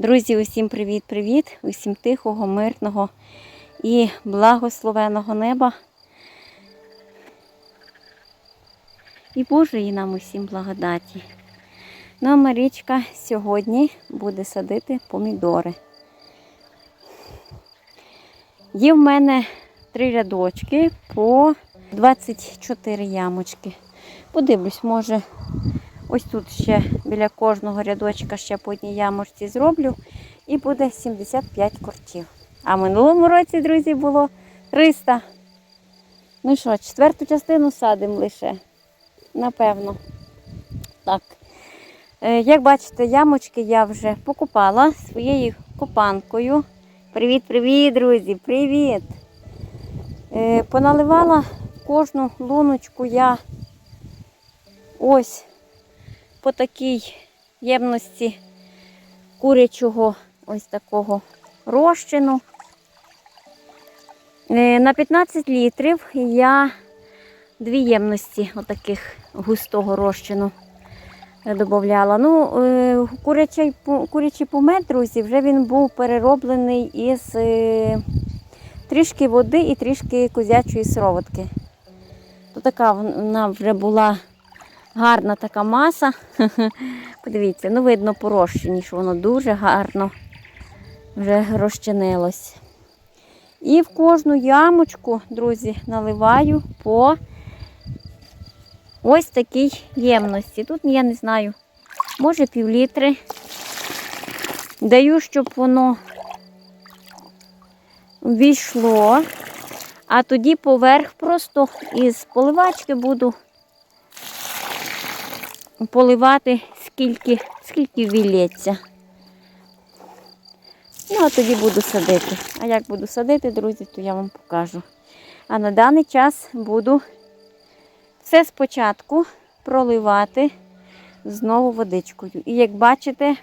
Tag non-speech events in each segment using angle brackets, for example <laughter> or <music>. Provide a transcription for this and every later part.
Друзі, усім привіт-привіт! Усім тихого, мирного і благословеного неба. І Божої нам усім благодаті. Ну, а Марічка сьогодні буде садити помідори. Є в мене три рядочки по 24 ямочки. Подивлюсь, може, ось тут ще біля кожного рядочка ще по одній ямочці зроблю. І буде 75 кортів. А минулому році, друзі, було 300. Ну що, четверту частину садимо лише. Напевно. Так. Е, Як бачите, ямочки я вже покупала своєю копанкою. Привіт-привіт, друзі! Привіт! Е, Поналивала кожну луночку я ось по такій ємності курячого ось такого розчину. Е, На 15 літрів я дві ємності отаких густого розчину додавала. Ну, е, курячий, курячий помет, друзі, вже він був перероблений із е, трішки води і трішки козячої сироватки. То така вона вже була гарна така маса. <laughs> Подивіться, ну видно по розчині, що воно дуже гарно вже розчинилось. І в кожну ямочку, друзі, наливаю по ось такій ємності. Тут я не знаю, може півлітри. Даю, щоб воно війшло, а тоді поверх просто із поливачки буду поливати скільки, скільки вілється. Ну, а тоді буду садити. А як буду садити, друзі, то я вам покажу. А на даний час буду все спочатку проливати знову водичкою. І як бачите,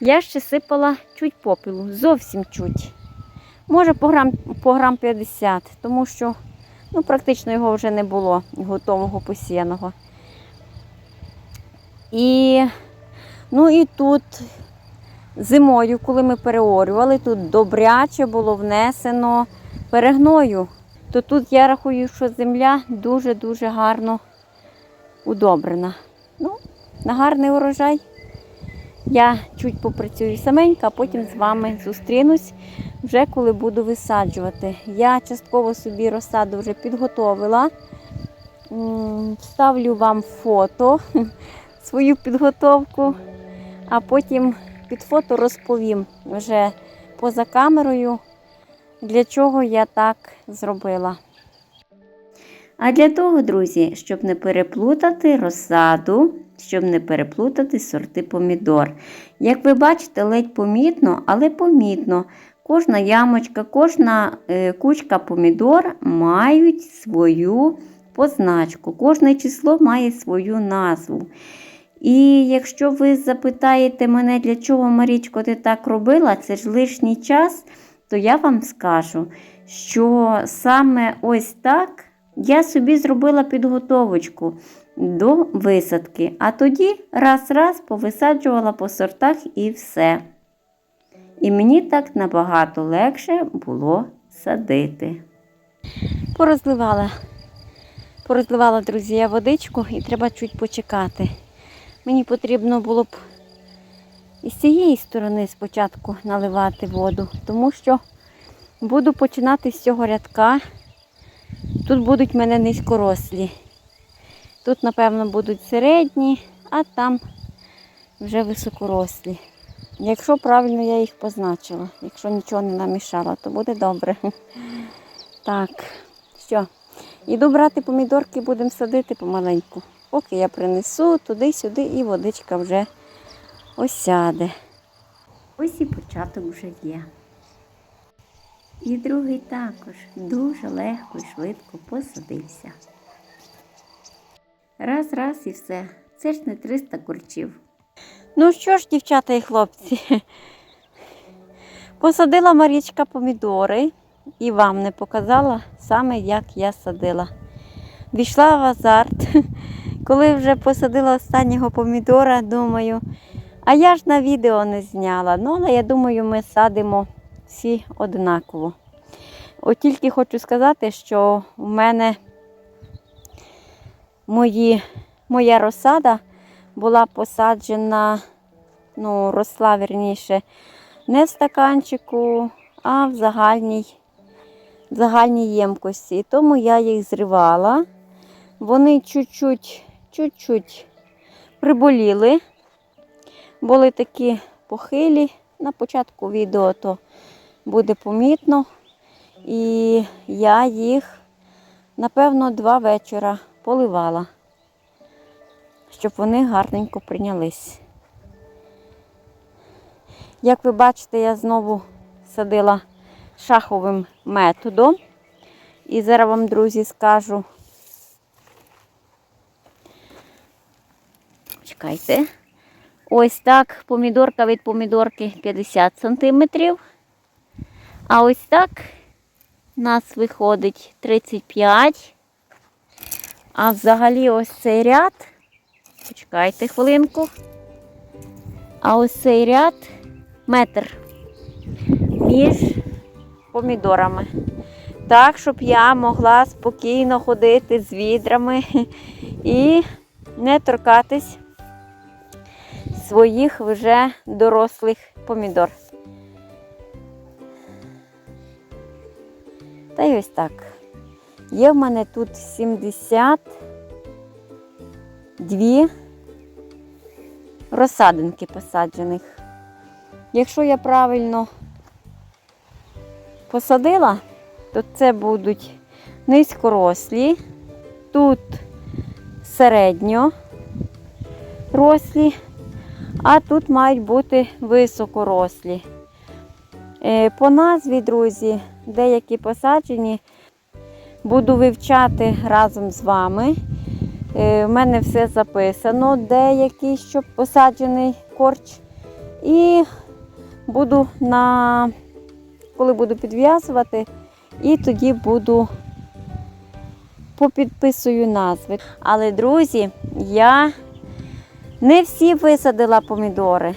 я ще сипала чуть попілу, зовсім чуть. Може по грам, по грам 50, тому що ну, практично його вже не було готового посіяного. І, ну і тут зимою, коли ми переорювали, тут добряче було внесено перегною. То тут я рахую, що земля дуже-дуже гарно удобрена. Ну, на гарний урожай. Я чуть попрацюю саменька, а потім з вами зустрінусь вже коли буду висаджувати. Я частково собі розсаду вже підготовила. М, Вставлю вам фото, свою підготовку, а потім під фото розповім вже поза камерою, для чого я так зробила. А для того, друзі, щоб не переплутати розсаду, щоб не переплутати сорти помідор. Як ви бачите, ледь помітно, але помітно. Кожна ямочка, кожна е, кучка помідор мають свою позначку. Кожне число має свою назву. І якщо ви запитаєте мене, для чого Марічко ти так робила, це ж лишній час, то я вам скажу, що саме ось так я собі зробила підготовочку до висадки, а тоді раз-раз повисаджувала по сортах і все. І мені так набагато легше було садити. Порозливала, порозливала, друзі, я водичку і треба чуть почекати. Мені потрібно було б із цієї сторони спочатку наливати воду, тому що буду починати з цього рядка. Тут будуть мене низькорослі. Тут, напевно, будуть середні, а там вже високорослі. Якщо правильно я їх позначила, якщо нічого не намішала, то буде добре. <laughs> Так, що, іду брати помідорки, будемо садити помаленьку. Поки я принесу туди-сюди і водичка вже осяде. Ось і початок вже є. І другий також дуже легко і швидко посадився. Раз, раз і все. Це ж не 300 курчів. Ну що ж, дівчата і хлопці, посадила Марічка помідори і вам не показала саме, як я садила. Війшла в азарт, коли вже посадила останнього помідора, думаю, А я ж на відео не зняла. Ну, але я думаю, ми садимо всі однаково. От тільки хочу сказати, що в мене мої, моя розсада була посаджена, ну, росла верніше, не в стаканчику, а в загальній, в загальній ємкості. Тому я їх зривала. Вони чуть-чуть, чуть-чуть приболіли. Були такі похилі. На початку відео то буде помітно. І я їх, напевно, два вечора поливала, щоб вони гарненько прийнялись. Як ви бачите, я знову садила шаховим методом. І зараз вам, друзі, скажу. Чекайте. Ось так помідорка від помідорки 50 см. А ось так у нас виходить 35. А взагалі ось цей ряд. Почекайте хвилинку. А ось цей ряд метр між помідорами. Так, щоб я могла спокійно ходити з відрами <laughs> і не торкатись своїх вже дорослих помідор. Та й ось так. Є в мене тут 72 розсадинки посаджених. Якщо я правильно посадила, то це будуть низькорослі, тут середньо рослі, а тут мають бути високорослі. Е, По назві, друзі, деякі посаджені буду вивчати разом з вами. Е, У мене все записано, деякий, щоб посаджений корч. І буду на, коли буду підв'язувати, і тоді буду попідписую назви. Але, друзі, я не всі висадила помідори.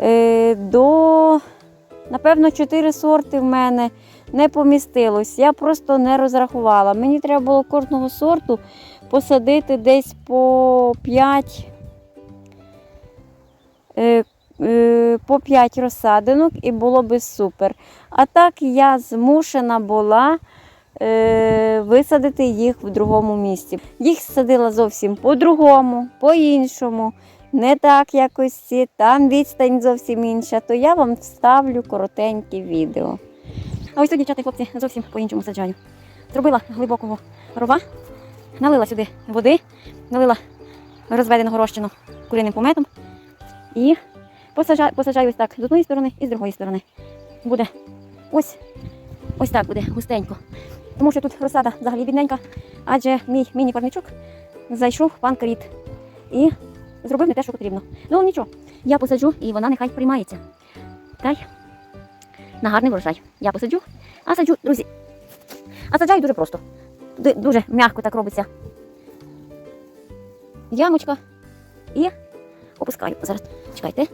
Е, До, напевно, 4 сорти в мене не помістилось. Я просто не розрахувала. Мені треба було кожного сорту посадити десь по 5 е, е, по 5 розсадинок і було би супер. А так я змушена була висадити їх в другому місці. Їх садила зовсім по-другому, по-іншому. Не так якось там відстань зовсім інша, то я вам вставлю коротеньке відео. А ось тут, дівчата і хлопці, зовсім по-іншому саджаю. Зробила глибокого рова, налила сюди води, налила розведеного розчину куриним пометом і посаджаю, посаджаю ось так з одної сторони і з другої сторони. Буде ось, ось так буде густенько. Тому що тут розсада взагалі бідненька, адже мій міні-парничок зайшов пан кріт і зробив не те, що потрібно. Ну нічого, я посаджу і вона нехай приймається. Та й на гарний врожай. Я посаджу, а саджу, друзі. А саджаю дуже просто. Дуже м'яко так робиться. Ямочка. І опускаю. Зараз чекайте.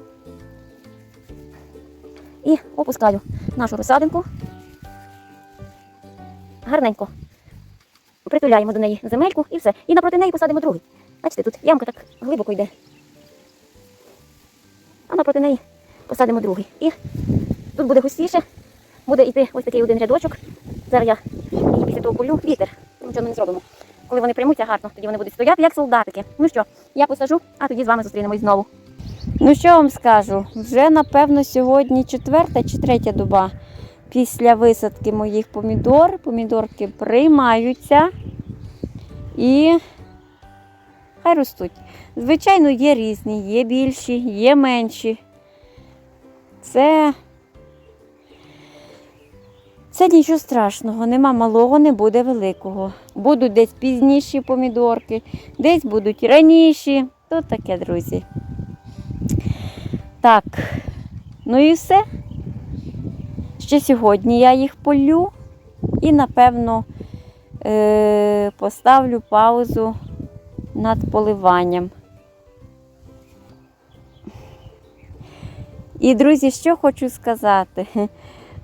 І опускаю нашу розсадинку. Гарненько. Притуляємо до неї земельку і все. І напроти неї посадимо другий. Бачите, тут ямка так глибоко йде. А напроти неї посадимо другий. І тут буде густіше, буде йти ось такий один рядочок. Зараз я її після того полю вітер. Нічого ми не зробимо. Коли вони приймуться гарно, тоді вони будуть стояти як солдатики. Ну що, я посажу, а тоді з вами зустрінемось знову. Ну що вам скажу? Вже напевно сьогодні четверта чи третя доба після висадки моїх помідор. Помідорки приймаються і хай ростуть. Звичайно, є різні, є більші, є менші. Це, це нічого страшного, нема малого, не буде великого. Будуть десь пізніші помідорки, десь будуть раніші. То таке, друзі. Так, ну і все. Ще сьогодні я їх полю і, напевно, е- поставлю паузу над поливанням. І, друзі, що хочу сказати. <laughs>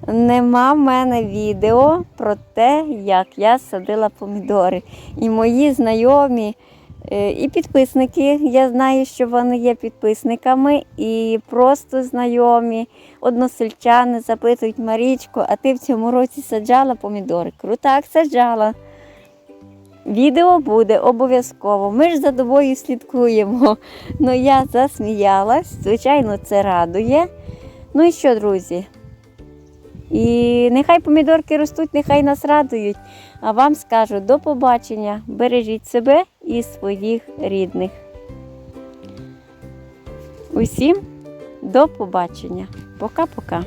Нема в мене відео про те, як я садила помідори. І мої знайомі і підписники, я знаю, що вони є підписниками, і просто знайомі, односельчани запитують Марічку, а ти в цьому році саджала помідори? Кажу, саджала. Відео буде обов'язково. Ми ж за тобою слідкуємо. Ну я засміялась, звичайно, це радує. Ну і що, друзі? І нехай помідорки ростуть, нехай нас радують. А вам скажу до побачення. Бережіть себе і своїх рідних. Усім до побачення. Пока-пока.